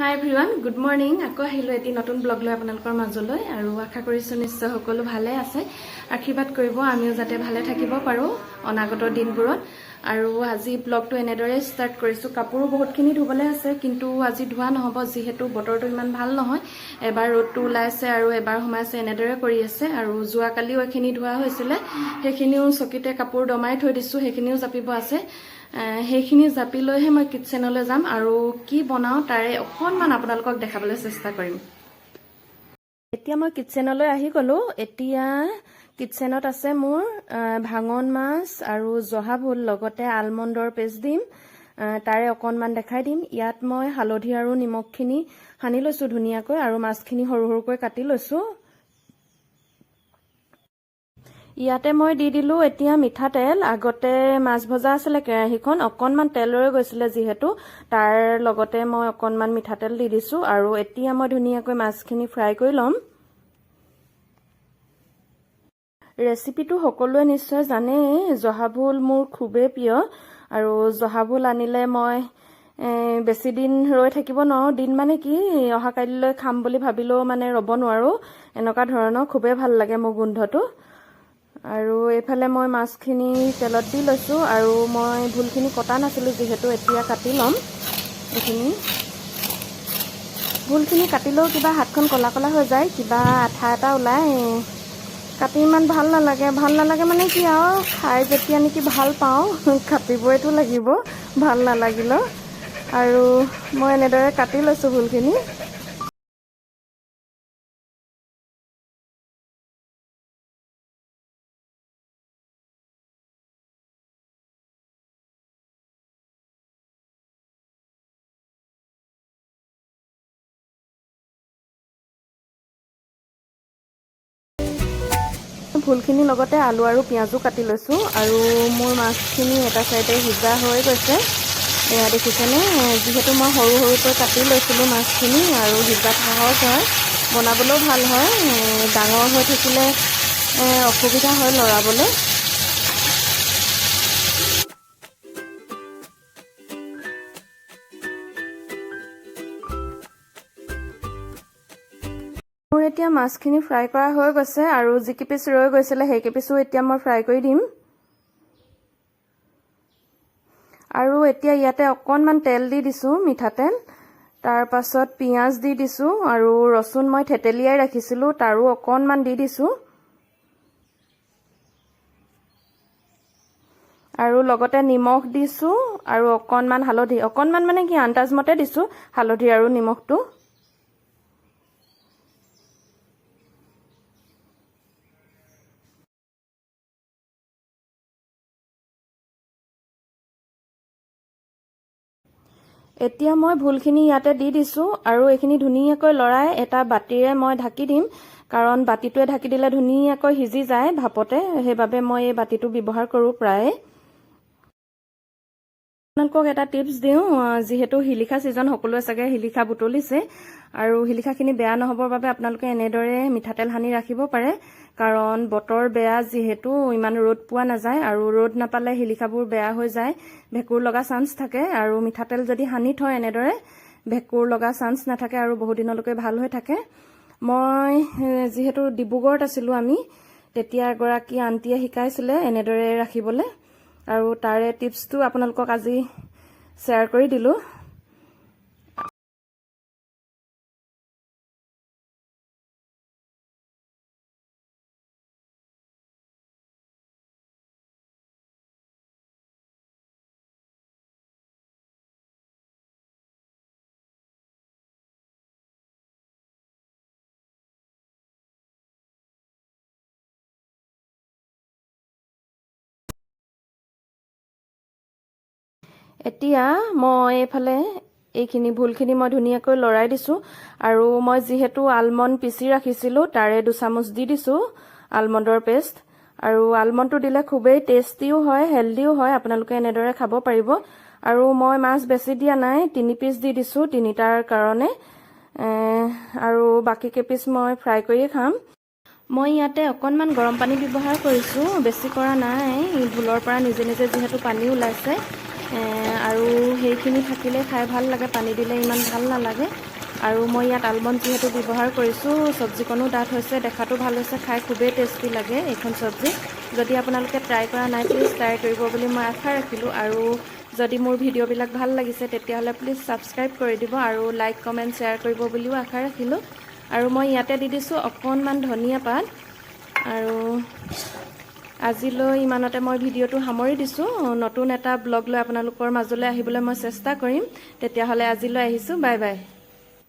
হাই everyone good morning আকৌ আহিলোঁ এটি নতুন ব্লগ লৈ আপোনালোকৰ মাজলৈ আৰু আশা কৰিছোঁ নিশ্চয় সকলো ভালে আছে। আশীৰ্বাদ কৰিব। আমিও যাতে ভালে থাকিব পাৰোঁ অনাগত দিনবোৰত। আৰু আজি ব্লগটো এনেদৰে ষ্টাৰ্ট কৰিছোঁ। কাপোৰো বহুতখিনি ধুবলৈ আছে কিন্তু আজি ধোৱা নহ'ব যিহেতু বতৰটো ইমান ভাল নহয়। এবাৰ ৰ'দটো ওলাইছে আৰু এবাৰ সোমাইছে এনেদৰে কৰি আছে। আৰু যোৱাকালিও এইখিনি ধোৱা হৈছিলে। সেইখিনিও চকীতে কাপোৰ দমাই থৈ দিছোঁ সেইখিনিও জাপিব আছে। সেইখিনি জাপি লৈহে মই কিটচেনলৈ যাম। আৰু কি বনাওঁ তাৰে অকণমান আপোনালোকক দেখাবলৈ চেষ্টা কৰিম। এতিয়া মই কিটচেনলৈ আহি গ'লোঁ। এতিয়া কিটচেনত আছে মোৰ ভাঙন মাছ আৰু জহা ভোল লগতে আলমণ্ডৰ পেষ্ট দিম। তাৰে অকণমান দেখাই দিম। ইয়াত মই হালধি আৰু নিমখখিনি সানি লৈছোঁ ধুনীয়াকৈ আৰু মাছখিনি সৰু সৰুকৈ কাটি লৈছোঁ। ইয়াতে মই দি দিলোঁ এতিয়া মিঠাতেল আগতে মাছ ভজা আছিলে কেৰাহীখন অকণমান তেল ৰৈ গৈছিলে যিহেতু। তাৰ লগতে মই অকণমান মিঠাতেল দি দিছোঁ আৰু এতিয়া মই ধুনীয়াকৈ মাছখিনি ফ্ৰাই কৰি ল'ম। ৰেচিপিটো সকলোৱে নিশ্চয় জানেই জহাভোল মোৰ খুবেই প্ৰিয় আৰু জহাভোল আনিলে মই এ, বেছি দিন ৰৈ থাকিব নোৱাৰোঁ। দিন মানে কি অহা কালিলৈ খাম বুলি ভাবিলেও মানে ৰ'ব নোৱাৰোঁ। এনেকুৱা ধৰণৰ খুবেই ভাল লাগে মোৰ গোন্ধটো। আৰু এইফালে মই মাছখিনি তেলত দি লৈছোঁ আৰু মই ভুলখিনি কটা নাছিলোঁ যিহেতু এতিয়া কাটি ল'ম এইখিনি। ভুলখিনি কাটিলেও কিবা হাতখন ক'লা ক'লা হৈ যায় কিবা আঠা এটা ওলাই। কাটি ইমান ভাল নালাগে ভাল নালাগে মানে কি আৰু খাই যেতিয়া নেকি ভাল পাওঁ কাটিবইতো লাগিব ভাল নালাগিলেও। আৰু মই এনেদৰে কাটি লৈছোঁ ভুলখিনি। ভুলখিনিৰ লগতে আলু আৰু পিঁয়াজো কাটি লৈছোঁ আৰু মোৰ মাছখিনি এটা চাইডে সিজা হৈ গৈছে। এয়া দেখিছেনে? যিহেতু মই সৰু সৰুকৈ কাটি লৈছিলোঁ মাছখিনি আৰু সিজাত সহজ হয় বনাবলৈও ভাল হয় ডাঙৰ হৈ থাকিলে অসুবিধা হয় লৰাবলৈ। মোৰ এতিয়া মাছখিনি ফ্ৰাই কৰা হৈ গৈছে আৰু যিকেইপিচ ৰৈ গৈছিলে সেইকেইপিচো এতিয়া মই ফ্ৰাই কৰি দিম। আৰু এতিয়া ইয়াতে অকণমান তেল দি দিছোঁ মিঠাতেল তাৰ পাছত পিঁয়াজ দি দিছোঁ আৰু ৰচুন মই থেতেলিয়াই ৰাখিছিলোঁ তাৰো অকণমান দি দিছোঁ। আৰু লগতে নিমখ দিছোঁ আৰু অকণমান হালধি অকণমান মানে কি আন্দাজমতে দিছোঁ হালধি আৰু নিমখটো। এতিয়া মই ভুলখিনি ইয়াতে দি দিছোঁ আৰু এইখিনি ধুনীয়াকৈ লৰাই এটা বাতিৰে মই ঢাকি দিম। কাৰণ বাতিটোৱে ঢাকি দিলে ধুনীয়াকৈ সিজি যায় ভাপতে। সেইবাবে মই এই বাতিটো ব্যৱহাৰ কৰোঁ প্ৰায়ে। আপোনালোকক এটা টিপছ দিওঁ যিহেতু শিলিখা ছিজন সকলোৱে চাগে শিলিখা বুটলিছে আৰু শিলিখাখিনি বেয়া নহ'বৰ বাবে আপোনালোকে এনেদৰে মিঠাতেল সানি ৰাখিব পাৰে। কাৰণ বতৰ বেয়া যিহেতু ইমান ৰ'দ পোৱা নাযায় আৰু ৰ'দ নাপালে শিলিখাবোৰ বেয়া হৈ যায়। ভেঁকুৰ লগা চান্স থাকে আৰু মিঠাতেল যদি সানি থয় এনেদৰে ভেঁকুৰ লগা চান্স নাথাকে আৰু বহু দিনলৈকে ভাল হৈ থাকে। মই যিহেতু ডিব্ৰুগড়ত আছিলোঁ আমি তেতিয়া এগৰাকী আণ্টিয়ে শিকাইছিলে এনেদৰে ৰাখিবলৈ। আৰু তাৰে টিপছটো আপোনালোকক আজি শ্বেয়াৰ কৰি দিলোঁ। এতিয়া মই এইফালে এইখিনি ভুলখিনি মই ধুনীয়াকৈ লৰাই দিছোঁ আৰু মই যিহেতু আলমণ্ড পিচি ৰাখিছিলোঁ তাৰে দুচামুচ দি দিছোঁ আলমণ্ডৰ পেষ্ট। আৰু আলমণ্ডটো দিলে খুবেই টেষ্টিও হয় হেল্ডিও হয় আপোনালোকে এনেদৰে খাব পাৰিব। আৰু মই মাছ বেছি দিয়া নাই তিনি পিচ দি দিছোঁ তিনিটাৰ কাৰণে। আৰু বাকী কেইপিচ মই ফ্ৰাই কৰিয়ে খাম। মই ইয়াতে অকণমান গৰম পানী ব্যৱহাৰ কৰিছোঁ বেছি কৰা নাই। ভুলৰ পৰা নিজে নিজে যিহেতু পানী ওলাইছে। আৰু সেইখিনি থাকিলে খাই ভাল লাগে পানী দিলে ইমান ভাল নালাগে। আৰু মই ইয়াত আলমণ্ড যিহেতু ব্যৱহাৰ কৰিছোঁ চব্জিকণো ডাঠ হৈছে দেখাতো ভাল হৈছে খাই খুবেই টেষ্টি লাগে এইখন চব্জি। যদি আপোনালোকে ট্ৰাই কৰা নাই প্লিজ ট্ৰাই কৰিব বুলি মই আশা ৰাখিলোঁ। আৰু যদি মোৰ ভিডিঅ'বিলাক ভাল লাগিছে তেতিয়াহ'লে প্লিজ ছাবস্ক্ৰাইব কৰি দিব আৰু লাইক কমেণ্ট শ্বেয়াৰ কৰিব বুলিও আশা ৰাখিলোঁ। আৰু মই ইয়াতে দি দিছোঁ অকণমান ধনিয়া পাত। আৰু আজিলৈ ইমানতে মই ভিডিঅ'টো সামৰি দিছোঁ। নতুন এটা ব্লগ লৈ আপোনালোকৰ মাজলৈ আহিবলৈ মই চেষ্টা কৰিম। তেতিয়াহ'লে আজিলৈ আহিছোঁ। Bye bye.